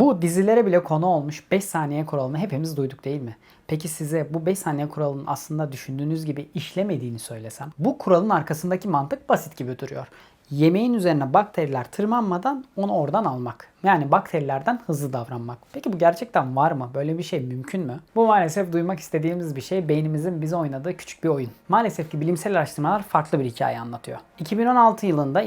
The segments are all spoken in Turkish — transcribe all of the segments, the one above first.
Bu dizilere bile konu olmuş 5 saniye kuralını hepimiz duyduk değil mi? Peki size bu 5 saniye kuralının aslında düşündüğünüz gibi işlemediğini söylesem? Bu kuralın arkasındaki mantık basit gibi duruyor. Yemeğin üzerine bakteriler tırmanmadan onu oradan almak. Yani bakterilerden hızlı davranmak. Peki bu gerçekten var mı? Böyle bir şey mümkün mü? Bu maalesef duymak istediğimiz bir şey. Beynimizin bize oynadığı küçük bir oyun. Maalesef ki bilimsel araştırmalar farklı bir hikaye anlatıyor. 2016 yılında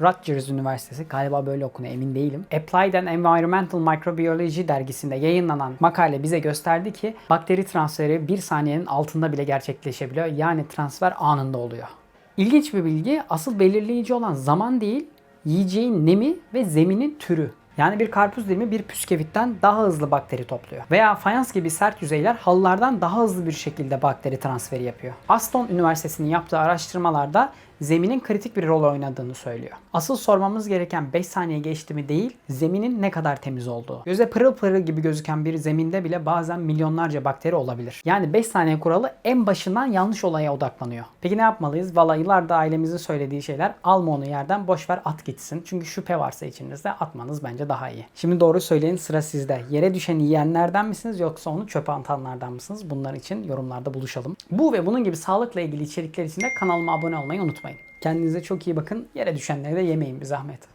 Rutgers Üniversitesi galiba böyle okunuyor emin değilim. Applied and Environmental Microbiology dergisinde yayınlanan makale bize gösterdi ki bakteri transferi bir saniyenin altında bile gerçekleşebiliyor. Yani transfer anında oluyor. İlginç bir bilgi. Asıl belirleyici olan zaman değil, yiyeceğin nemi ve zeminin türü. Yani bir karpuz dilimi bir püskevitten daha hızlı bakteri topluyor. Veya fayans gibi sert yüzeyler halılardan daha hızlı bir şekilde bakteri transferi yapıyor. Aston Üniversitesi'nin yaptığı araştırmalarda zeminin kritik bir rol oynadığını söylüyor. Asıl sormamız gereken 5 saniye geçti mi değil, zeminin ne kadar temiz olduğu. Göze pırıl pırıl gibi gözüken bir zeminde bile bazen milyonlarca bakteri olabilir. Yani 5 saniye kuralı en başından yanlış olaya odaklanıyor. Peki ne yapmalıyız? Valla yıllarda ailemizin söylediği şeyler alma onu yerden boş ver at gitsin. Çünkü şüphe varsa içinizde atmanız bence daha iyi. Şimdi doğru söyleyin sıra sizde. Yere düşeni yiyenlerden misiniz yoksa onu çöpe atanlardan mısınız? Bunlar için yorumlarda buluşalım. Bu ve bunun gibi sağlıkla ilgili içerikler için de kanalıma abone olmayı unutmayın. Kendinize çok iyi bakın. Yere düşenleri de yemeyin bir zahmet.